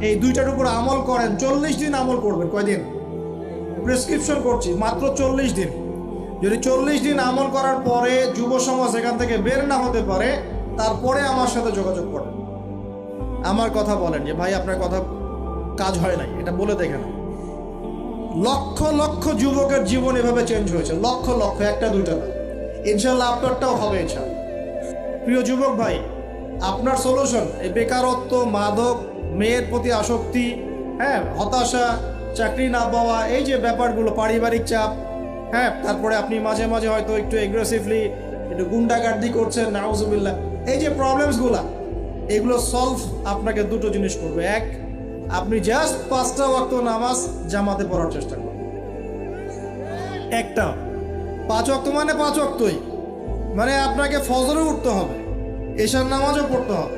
এই দুইটার উপর আমল করেন, চল্লিশ দিন আমল করবেন। কয়দিন? প্রেসক্রিপশন করছি, মাত্র চল্লিশ দিন। যদি চল্লিশ দিন আমল করার পরে যুব সমাজ এখান থেকে বের না হতে পারে, তারপরে আমার সাথে যোগাযোগ করেন। আমার কথা বলেন যে, ভাই, আপনার কথা কাজ হয় নাই। এটা বলে দেখেন। লক্ষ লক্ষ যুবকের জীবন এভাবে চেঞ্জ হয়েছে। লক্ষ লক্ষ, একটা দুইটা না। ইনশাল্লাহ আপনারটাও হবে ইনশাল্লাহ প্রিয় যুবক ভাই, আপনার সলিউশন এই বেকারত্ব, মাদক মেয়ের প্রতি আসক্তি হ্যাঁ হতাশা, চাকরি না পাওয়া, এই যে ব্যাপারগুলো, পারিবারিক চাপ হ্যাঁ তারপরে আপনি মাঝে মাঝে হয়তো একটু এগ্রেসিভলি একটু গুন্ডাগার্দি করছেন, নাউজুবিল্লাহ। এই যে প্রবলেমসগুলা এগুলো সলভ আপনাকে দুটো জিনিস করবে। এক, আপনি জাস্ট পাঁচটা ওয়াক্ত নামাজ জামাতে পড়ার চেষ্টা করুন। একটা, পাঁচ অক্ত মানে পাঁচ অক্তই মানে আপনাকে ফজরে উঠতে হবে, এশার নামাজও পড়তে হবে।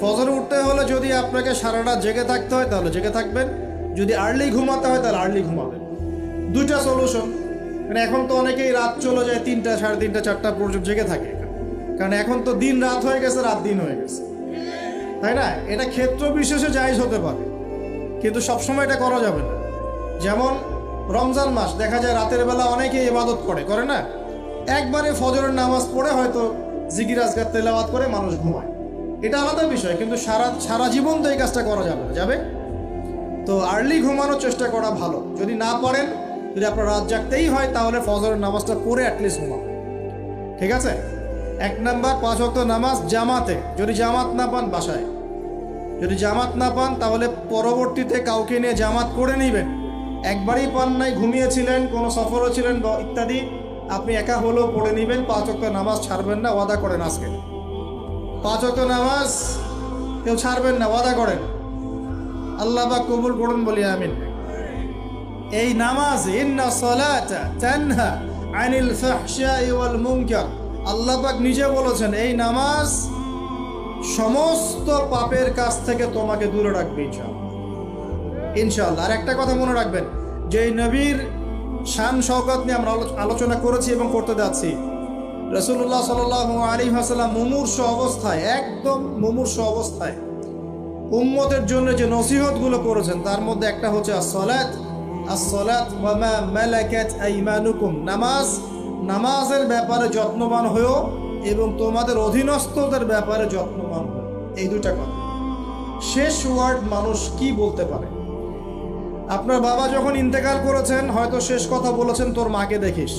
ফজরে উঠতে হলে যদি আপনাকে সারা রাত জেগে থাকতে হয়, তাহলে জেগে থাকবেন। যদি আর্লি ঘুমাতে হয়, তাহলে আর্লি ঘুমাবেন। দুইটা সলিউশন মানে এখন তো অনেকেই রাত চলে যায় তিনটা, সাড়ে তিনটা, চারটা পর্যন্ত জেগে থাকে কারণ এখন তো দিন রাত হয়ে গেছে, রাত দিন হয়ে গেছে। তাই না? এটা ক্ষেত্র বিশেষে জায়জ হতে পারে। কিন্তু সবসময় এটা করা যাবে না। যেমন রমজান মাস, দেখা যায় রাতের বেলা অনেকে ইবাদত করে করে না? একবারে ফজরের নামাজ পড়ে হয়তো জিকির আজগার তেলাওয়াত করে মানুষ ঘুমায়। এটা আলাদা বিষয়, কিন্তু সারা সারা জীবন তো এই কাজটা করা যাবে না। যাবে? তো আর্লি ঘুমানোর চেষ্টা করা ভালো। যদি না পারেন, যদি আপনার রাত জাগতেই হয়, তাহলে ফজরের নামাজটা পড়ে অ্যাটলিস্ট ঘুমাবেন। ঠিক আছে? এক নাম্বার, পাঁচ ওয়াক্ত নামাজ জামাতে। যদি জামাত না পান, বাসায়। যদি জামাত না পান, তাহলে পরবর্তীতে কাউকে নিয়ে জামাত করে নেবেন। একবারই পান নাই, ঘুমিয়েছিলেন, কোনো সফরও ছিলেন ইত্যাদি, আপনি একা হলেও পড়ে নেবেন, পাঁচ ওয়াক্ত নামাজ ছাড়বেন না, ওয়াদা করেন আজকে। পাঁচ ওয়াক্ত নামাজ কেউ ছাড়বেন না, ওয়াদা করেন। আল্লাহ বা কবুল করুন বলি, আমিন। এই নামাজ, ইন্না আল্লাহ নিজে বলেছেন, এই নামাজ সমস্ত পাপের কাছ থেকে তোমাকে দূরে রাখবে, ইনশাআল্লাহ। আর একটা কথা মনে রাখবেন যে নবীর শান শওকত নিয়ে আমরা আলোচনা করেছি এবং করতে যাচ্ছি রসুল্লাহ সাল আলী হাসাল্লাম মুমূর্ষ অবস্থায়, একদম মুমূর্ষ অবস্থায় উম্মতের জন্য যে নসিহতগুলো করেছেন, তার মধ্যে একটা হচ্ছে আসলাত আসলাত ওয়ামা মালাকাত আইমানুকুম। নামাজ, নামাজের ব্যাপারে যত্নবান হয়েও এবং তোমাদের অধীনস্থদের ব্যাপারে যত্নবান হও এই দুটা কথা। শেষ ওয়ার্ড মানুষ কি বলতে পারে? আপনার বাবা যখন ইন্তেকাল করেছেন, হয়তো শেষ কথা বলেছেন, তোর মাকে দেখিস।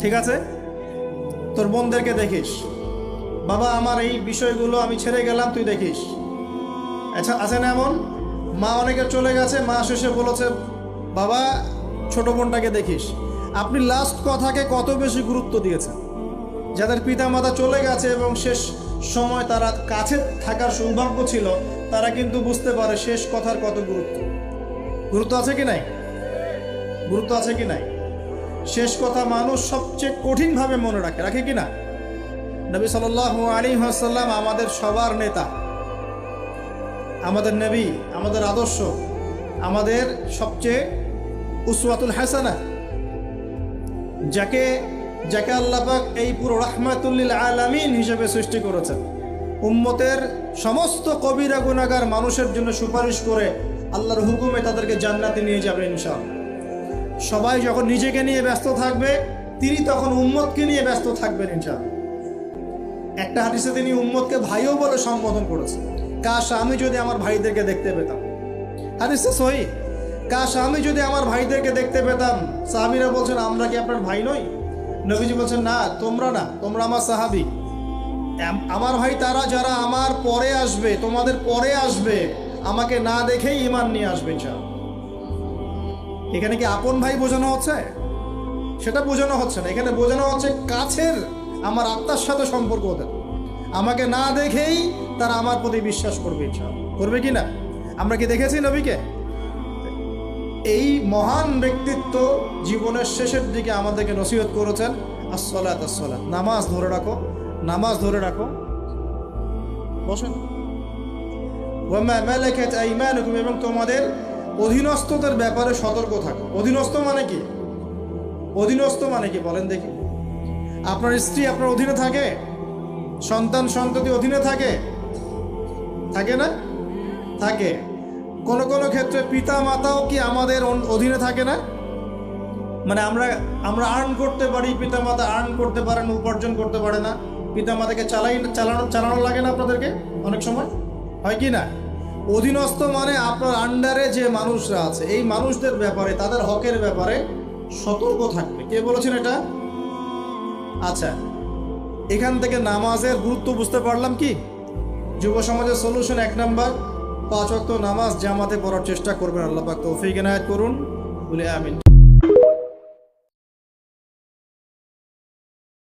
ঠিক আছে? তোর বোনদেরকে দেখিস। বাবা, আমার এই বিষয়গুলো আমি ছেড়ে গেলাম, তুই দেখিস। আচ্ছা আছে না এমন? মা অনেকে চলে গেছে, মা শেষে বলেছে, বাবা, ছোট বোনটাকে দেখিস। আপনি লাস্ট কথাকে কত বেশি গুরুত্ব দিয়েছেন? যাদের পিতা মাতা চলে গেছে এবং শেষ সময় তারা কাছে থাকার সৌভাগ্য ছিল, তারা কিন্তু বুঝতে পারে শেষ কথার কত গুরুত্ব। গুরুত্ব আছে কি নাই? গুরুত্ব আছে কি নাই? শেষ কথা মানুষ সবচেয়ে কঠিনভাবে মনে রাখে রাখে কি না? নবী সাল আলী হাসাল্লাম আমাদের সবার নেতা, আমাদের নবী, আমাদের আদর্শ, আমাদের সবচেয়ে উসওয়াতুল হাসানা, যাকে যাকে আল্লাপাক এই পুরো রাহমাতুল্লিল আলামিন হিসেবে সৃষ্টি করেছেন। উম্মতের সমস্ত কবিরা গুণাগার মানুষের জন্য সুপারিশ করে আল্লাহর হুকুমে তাদেরকে জান্নাতে নিয়ে যাবে ইনশাআল্লাহ। সবাই যখন নিজেকে নিয়ে ব্যস্ত থাকবে, তিনি তখন উম্মতকে নিয়ে ব্যস্ত থাকবেন ইনশাআল্লাহ একটা হাদিসে তিনি উম্মতকে ভাইও বলে সম্বোধন করেছেন। কাশ, আমি যদি আমার ভাইদেরকে দেখতে পেতাম। হাদিসে সহি। কাশ, আমি যদি আমার ভাইদেরকে দেখতে পেতাম, সাহাবিরা বলছেন, আমরা কি আপনার ভাই নই? নবীজি বলছেন, না, তোমরা না, তোমরা আমার সাহাবি। আমার ভাই তারা যারা আমার পরে আসবে, তোমাদের পরে আসবে, আমাকে না দেখেই ইমান নিয়ে আসবে ইনশাআল্লাহ এখানে কি আপন ভাই বোঝানো হচ্ছে? সেটা বোঝানো হচ্ছে না। এখানে বোঝানো হচ্ছে কাছের আমার আত্মার সাথে সম্পর্ক ওদের। আমাকে না দেখেই তারা আমার প্রতি বিশ্বাস করবে, ইনশাআল্লাহ। করবে কি না? আমরা কি দেখেছি নবীকে? এই মহান ব্যক্তিত্ব জীবনের শেষের দিকে আমাদেরকে নসিহত করেছেন আসলাত আসলাত নামাজ ধরে রাখো, নামাজ ধরে রাখো। বসেন। এবং তোমাদের অধীনস্থদের ব্যাপারে সতর্ক থাকো। অধীনস্থ মানে কি? অধীনস্থ মানে কি? বলেন দেখি। আপনার স্ত্রী আপনার অধীনে থাকে? সন্তান সন্ততি অধীনে থাকে? থাকে না? থাকে। কোনো কোনো ক্ষেত্রে পিতা মাতাও কি আমাদের অধীনে থাকে না? মানে আমরা আমরা আর্ন করতে পারি পিতা মাতা আর্ন করতে পারেন, উপার্জন করতে পারে না। পিতা মাতাকে চালাই চালানো চালানো লাগে না আপনাদেরকে? অনেক সময়? হয় কি না? অধীনস্থ মানে আপনার আন্ডারে যে মানুষরা আছে, এই মানুষদের ব্যাপারে, তাদের হকের ব্যাপারে সতর্ক থাকবে। কে বলেছেন এটা? আচ্ছা এখান থেকে নামাজের গুরুত্ব বুঝতে পারলাম কি? যুব সমাজের সলিউশন এক নাম্বার, পাঁচ ওয়াক্ত নামাজ জামাতে পড়ার চেষ্টা করবেন, আল্লাহ পাক তৌফিক এনায়েত করুন। বলে আমিন।